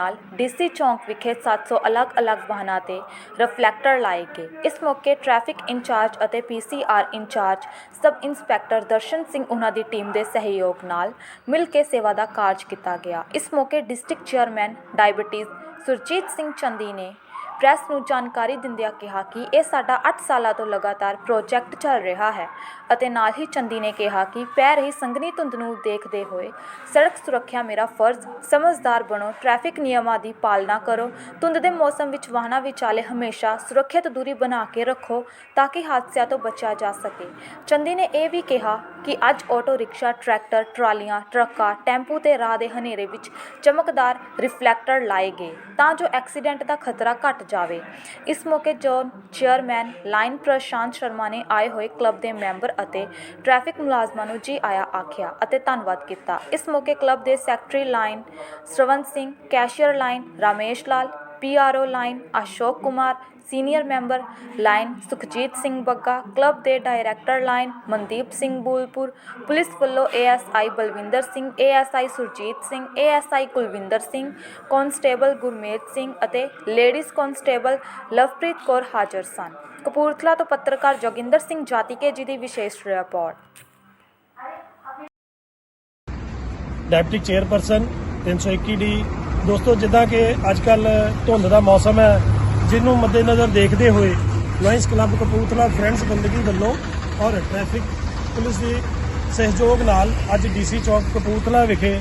ਨਾਲ ਡੀਸੀ ਚੌਂਕ ਵਿਖੇ 700 ਅਲੱਗ-ਅਲੱਗ ਵਾਹਨਾਂ ਤੇ ਰਿਫਲੈਕਟਰ ਲਾਏ ਗਏ। ਇਸ ਮੌਕੇ ਟ੍ਰੈਫਿਕ ਇੰਚਾਰਜ ਅਤੇ PCR incharge, sub inspector Darshan Singh ਉਹਨਾਂ ਦੀ ਟੀਮ ਦੇ ਸਹਿਯੋਗ ਨਾਲ ਮਿਲ ਕੇ ਸੇਵਾ ਦਾ ਕਾਰਜ ਕੀਤਾ ਗਿਆ। ਇਸ ਮੌਕੇ district chairman diabetes Surjit Singh Chandi ਨੇ ਪ੍ਰੈਸ ਨੂੰ ਜਾਣਕਾਰੀ ਦਿੰਦਿਆਂ ਕਿਹਾ ਕਿ ਇਹ ਸਾਡਾ 8 ਸਾਲਾਂ ਤੋਂ ਲਗਾਤਾਰ ਪ੍ਰੋਜੈਕਟ ਚੱਲ ਰਿਹਾ ਹੈ ਅਤੇ ਨਾਲ ਹੀ ਚੰਦੀ ਨੇ ਕਿਹਾ ਕਿ ਪੈ ਰਹੀ ਸੰਘਣੀ ਧੁੰਦ ਨੂੰ ਦੇਖਦੇ ਹੋਏ ਸੜਕ ਸੁਰੱਖਿਆ ਮੇਰਾ ਫਰਜ਼, ਸਮਝਦਾਰ ਬਣੋ, ਟ੍ਰੈਫਿਕ ਨਿਯਮਾਂ ਦੀ ਪਾਲਣਾ ਕਰੋ, ਧੁੰਦ ਦੇ ਮੌਸਮ ਵਿੱਚ ਵਾਹਨਾਂ ਵਿਚਾਲੇ ਹਮੇਸ਼ਾ ਸੁਰੱਖਿਅਤ ਦੂਰੀ ਬਣਾ ਕੇ ਰੱਖੋ ਤਾਂ ਕਿ ਹਾਦਸਿਆਂ ਤੋਂ ਬਚਿਆ ਜਾ ਸਕੇ। ਚੰਦੀ ਨੇ ਇਹ ਵੀ ਕਿਹਾ ਕਿ ਅੱਜ ਆਟੋ ਰਿਕਸ਼ਾ, ਟਰੈਕਟਰ, ਟਰਾਲੀਆਂ, ਟਰੱਕਾਂ, ਟੈਂਪੂ ਤੇ ਰਾਹ ਦੇ ਹਨੇਰੇ ਵਿੱਚ ਚਮਕਦਾਰ ਰਿਫਲੈਕਟਰ ਲਾਏ ਗਏ ਤਾਂ ਜੋ ਐਕਸੀਡੈਂਟ ਦਾ ਖਤਰਾ ਘਟ ਜਾਵੇ। ਇਸ ਮੌਕੇ ਜੋ ਚੇਅਰਮੈਨ ਲਾਈਨ ਪ੍ਰਸ਼ਾਂਤ ਸ਼ਰਮਾ ਨੇ ਆਏ ਹੋਏ ਕਲੱਬ ਦੇ ਮੈਂਬਰ ਅਤੇ ਟ੍ਰੈਫਿਕ ਮੁਲਾਜ਼ਮਾਂ ਨੂੰ ਜੀ ਆਇਆ ਆਖਿਆ ਅਤੇ ਧੰਨਵਾਦ ਕੀਤਾ। ਇਸ ਮੌਕੇ ਕਲੱਬ ਦੇ secretary lion Sharwant Singh, cashier lion Ramesh Lal P R O lion Ashok Kumar, senior member lion Sukhjit Singh Bagga, club ਦੇ director lion Mandeep Singh Bulpur, police ਵੱਲੋਂ A S I Balwinder Singh, A S I Surjit Singh, A S I Kulwinder Singh, constable Gurmej Singh ਅਤੇ ladies constable Lovepreet Kaur ਹਾਜ਼ਰ ਸਨ। ਕਪੂਰਥਲਾ ਤੋਂ ਪੱਤਰਕਾਰ ਜੋਗਿੰਦਰ ਸਿੰਘ ਜਾਤੀਕੇ ਜੀ ਦੀ ਵਿਸ਼ੇਸ਼ report. Deputy chairperson 321 D ਦੋਸਤੋ, ਜਿੱਦਾਂ ਕਿ ਅੱਜ ਕੱਲ ਧੁੰਦ ਦਾ ਮੌਸਮ ਹੈ, ਜਿਹਨੂੰ ਮੱਦੇਨਜ਼ਰ ਦੇਖਦੇ ਹੋਏ ਲਾਇਨਸ ਕਲੱਬ ਕਪੂਰਥਲਾ ਫਰੈਂਡਸ ਬੰਦਗੀ ਵੱਲੋਂ ਔਰ ਟ੍ਰੈਫਿਕ ਪੁਲਿਸ ਦੇ ਸਹਿਯੋਗ ਨਾਲ ਅੱਜ ਡੀਸੀ ਚੌਕ ਕਪੂਰਥਲਾ ਵਿਖੇ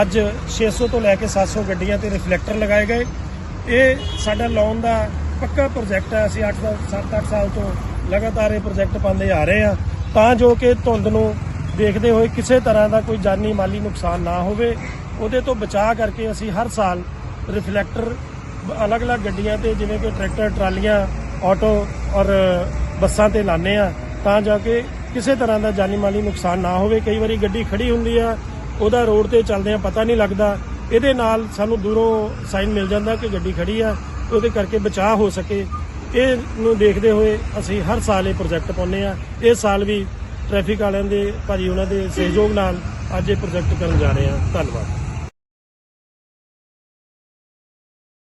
ਅੱਜ 600 ਤੋਂ ਲੈ ਕੇ 700 ਗੱਡੀਆਂ ਤੇ ਰਿਫਲੈਕਟਰ ਲਗਾਏ ਗਏ। ਇਹ ਸਾਡਾ ਲੋਨ ਦਾ ਪੱਕਾ ਪ੍ਰੋਜੈਕਟ ਹੈ। ਅਸੀਂ 8 7-8 ਸਾਲ ਤੋਂ ਲਗਾਤਾਰ ਇਹ ਪ੍ਰੋਜੈਕਟ ਪਾਉਂਦੇ ਆ ਰਹੇ ਹਾਂ। ਤਾਂ ਜੋ ਕਿ ਧੁੰਦ ਨੂੰ ਦੇਖਦੇ ਹੋਏ ਕਿਸੇ ਤਰ੍ਹਾਂ ਦਾ ਕੋਈ ਜਾਨੀ ਮਾਲੀ ਨੁਕਸਾਨ ਨਾ ਹੋਵੇ, ਉਹਦੇ ਤੋਂ ਬਚਾਅ ਕਰਕੇ ਅਸੀਂ ਹਰ ਸਾਲ ਰਿਫਲੈਕਟਰ ਅਲੱਗ-ਅਲੱਗ ਗੱਡੀਆਂ ਤੇ ਜਿਵੇਂ ਕਿ ਟਰੈਕਟਰ, ਟਰਾਲੀਆਂ, ਆਟੋ ਔਰ ਬੱਸਾਂ ਤੇ ਲਾਣੇ ਆ ਤਾਂ ਜਾ ਕੇ ਕਿਸੇ ਤਰ੍ਹਾਂ ਦਾ ਜਾਨੀ ਮਾਲੀ ਨੁਕਸਾਨ ਨਾ ਹੋਵੇ। ਕਈ ਵਾਰੀ ਗੱਡੀ ਖੜੀ ਹੁੰਦੀ ਆ, ਉਹਦਾ ਰੋਡ ਤੇ ਚੱਲਦੇ ਆ ਪਤਾ ਨਹੀਂ ਲੱਗਦਾ। ਇਹਦੇ ਨਾਲ ਸਾਨੂੰ ਦੂਰੋਂ ਸਾਈਨ ਮਿਲ ਜਾਂਦਾ ਕਿ ਗੱਡੀ ਖੜੀ ਆ, ਉਹਦੇ ਕਰਕੇ ਬਚਾਅ ਹੋ ਸਕੇ। ਇਹ ਨੂੰ ਦੇਖਦੇ ਹੋਏ ਅਸੀਂ ਹਰ ਸਾਲ ਇਹ ਪ੍ਰੋਜੈਕਟ ਪਾਉਂਦੇ ਆ ਇਸ ਸਾਲ ਵੀ ਟ੍ਰੈਫਿਕ ਵਾਲਿਆਂ ਦੇ, ਭਾਜੀ ਉਹਨਾਂ ਦੇ ਸਹਿਯੋਗ ਨਾਲ ਅੱਜ ਇਹ ਪ੍ਰੋਜੈਕਟ ਕਰਨ ਜਾ ਰਹੇ ਹਾਂ। ਧੰਨਵਾਦ।